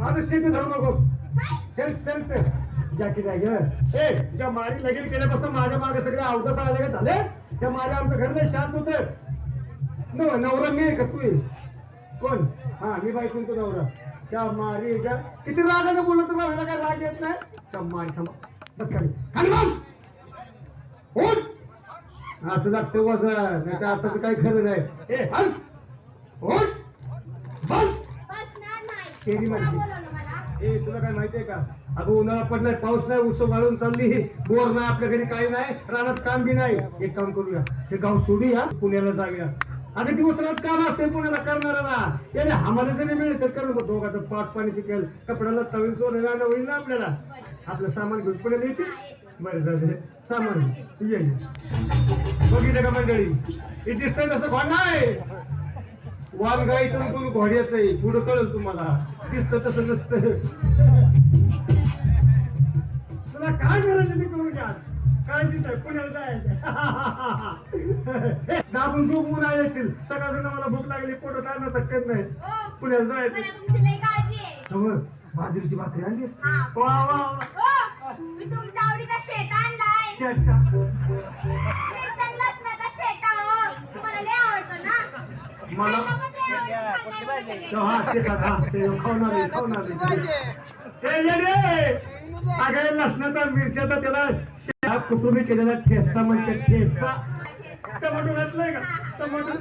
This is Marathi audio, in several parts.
माझं शेती धरू नकोस चल चल जॅकेट आहे ग ए त्या मारी लगीन केल्यापासून माझ्या मागे सगळे अवकाश आले का झाले. त्या मारी आमचं घर नाही शांत होत. नव नवरा मी का तू? कोण? हा मी बाई तुमचा नवरा? त्या मारी का किती रागाने बोलत तुला मला काय राग येत नाही? त्या मारी थांबा. बस खाली. खाली बस! उठ! असं लागतं बस नाही तर आता काही खरं नाही. ए हस! उठ! बस बसणार नाही तेरी का मर्जी. बोलवलं मला ए तुला काय माहितीये का? अगं उन्हाळा पडलाय पाऊस नाही उत्सव वाळून चालली बोर नाही आपल्या घरी काही नाही रानात काम बी नाही. एक काम करूया हे गाव सोडूया पुण्याला जाऊया. अगं दिवस रात काम असते पुण्याला करणारा याने आम्हाला जरी मिळेल तर करू नको. दोघांचं पाठ पाणी पिकेल कपड्याला तवील चोर होईल ना आपल्याला. आपलं सामान घेऊन पुण्याला येते? बरं झालं सामान. ये. बघितलं का मंडळी? हे दिसतंय तसं घोड नाही वाल गायचं कोण घोड्याचं आहे पुढं कळेल तुम्हाला. दिसतं तसं नसतं. तुला काय करायचं ते करू द्या काय दिसतंय? पुण्याला जायचं दाबून झोपून आल्याची सकाळ मला भूक लागली पोटात आणणं शक्यत नाही. ओ, पुण्याला जायचं समोर बाजरीची भाकरी आणलीस हा. वा वा वा. ओ, मी तुमच्या आवडीचा शेट आणलाय. शेट का? मिरच्या लसणाचा शेट हो तुम्हाला लय आवडतो ना मला खायला पण लय आवडतं, खाल्लाय मी तो सगळे. हा ते खा, हा ते खाऊन आले खाऊन आले ए, ये रे अगं मिरच्याचा त्याला कुटुंबी केलेला ठेचा म्हणजे ठेचा टमाटो घातलाय का टमाटो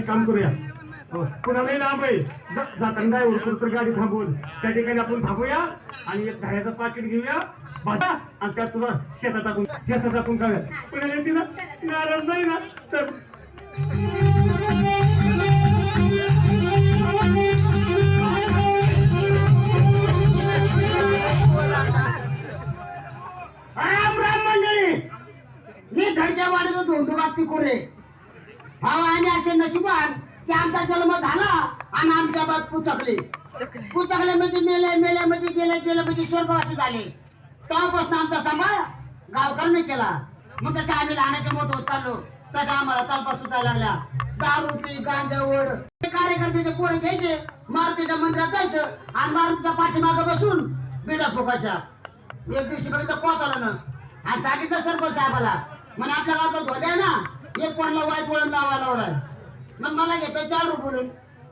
काम करूया हो, लांब आहे जाताना काय उडकून तर गाडी थांबवून त्या ठिकाणी आपण थांबूया आणि एक दह्याचं पाकिट घेऊया भाजा आणि त्यात तुला शेतात टाकून शेतात टाकून खाऊया कुणाला नाराज नाही ना तर बाप्ती कोरे. हा आणि असे नशिबान की आमचा जन्म झाला आणि आमच्या बाप पुचकले पुचकले म्हणजे मेले मेले म्हणजे गेले गेले म्हणजे स्वर्गवासी झाले. तेव्हापासून आमचा सांभाळ गावकऱ्यांनी केला. मग जसं आम्ही लहानाचे मोठं होत चाललो तसं आम्हाला तलपा सुचायला लागल्या. दारू पी गांजा ओढ. कार्यकर्त्याचे पोरे घ्यायचे मारुतीच्या मंदिरात जायचं आणि मारुतीच्या पाठीमागं बसून बिडा फुकायच्या. एक दिवशी बघितलं कोत आलं ना आणि सांगितलं सरपंच साहेबाला म्हणे आपल्या गावात धोंडे ना एक पोरला वाईट वळण लावायला लावलाय. मग मला घेतोय चाडू बोलून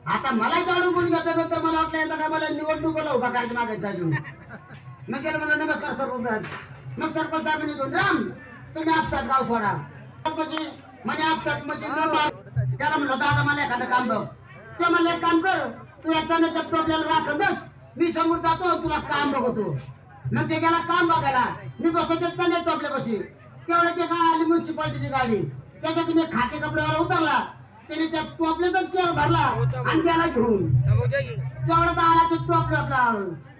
आता मला चाडू बोलून घेतल्यानंतर मला वाटलं यंदा का मला निवडणुकीला उभा करायची मागायचं अजून. मग गेलं मला नमस्कार सरपंच मग सरपंच साहेब म्हणे दोन राम तुम्ही आपसात गाव सोडा. म्हणजे म्हणे आपसात म्हणजे त्याला म्हणलं दादा मला एखादं काम बघ. ते म्हणलं एक काम कर तू याच्यानं याच्या आपल्याला राखत बस. मी समोर जातो तुला काम बघतो. मग ते गेला काम बघायला. मी बसतो त्याच्या चंद्या टोपल्या बशी तेवढं ते काय आली म्युन्सिपाल्टीची गाडी. त्याच्यात मी खाते कपड्यावर उतरला त्याने त्या टोपल्यातच केअर भरला आणि त्याला घेऊन. तेवढं तर आला तो टोपलं आपला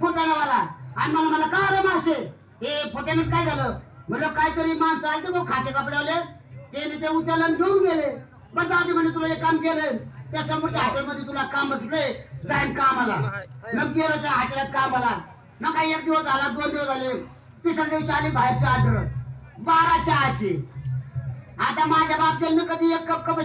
फुटाणावाला आणि मला मला का रे मासे हे फुट्यानेच काय झालं? म्हणलं काहीतरी माणसं आलते भाऊ खाते कपड्यावाले. त्याने ते उचललं घेऊन गेले. बरं जाऊ म्हणे तुला हे काम केलं त्या समोरच्या हॉटेलमध्ये तुला काम बघितलंय. जाईन कामाला. मग गेलो त्या हॉटेलात कामाला. मग काही एक दिवस झाला दोन दिवस झाले. तिसऱ्या दिवशी आली बाहेरची ऑर्डर बारा चहाची. आता माझ्या बापच्या कधी एक कप कप